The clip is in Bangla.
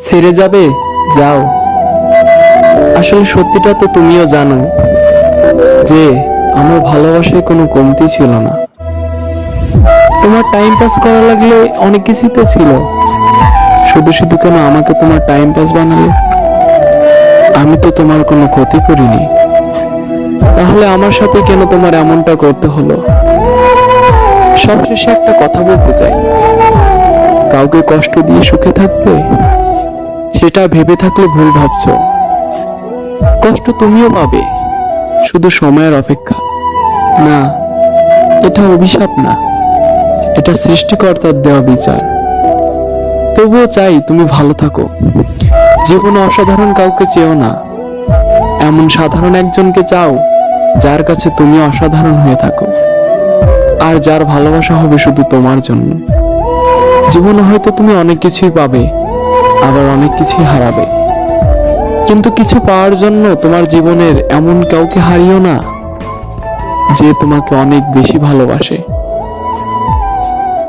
ছেড়ে যাবে? যাও। আসলে সত্যিটা তো তুমিও জানো যে আমার ভালোবাসায় কোনো কমতি ছিল না। তোমার টাইম পাস করা লাগলে অনেক কিছুই তো ছিল। শুধু শুধু কেন আমাকে তোমার টাইম পাস বানালে? আমি তো তোমার কোনো ক্ষতি করিনি। তাহলে আমার সাথে কেন তোমার এমনটা করতে হলো? সবশেষে একটা কথা বলতে চাই। কাউকে কষ্ট দিয়ে সুখে থাকবে? সেটা ভেবে থাকলে ভুল ভাবছ। কষ্ট তুমিও পাবে। শুধু সময়ের অপেক্ষা। না, এটা অভিশাপ না। এটা সৃষ্টিকর্তার দেওয়া বিচার। তবুও চাই তুমি ভালো থাকো। জীবনে অসাধারণ কাউকে চেও না। এমন সাধারণ একজনকে চাও, যার কাছে তুমি অসাধারণ হয়ে থাকো। আর যার ভালোবাসা হবে শুধু তোমার জন্য। জীবনে হয়তো তুমি অনেক কিছুই পাবে। আবার অনেক কিছুই হারাবে। কিন্তু কিছু পাওয়ার জন্য তোমার জীবনের এমন কাউকে হারিও না, যে তোমাকে অনেক বেশি ভালোবাসে।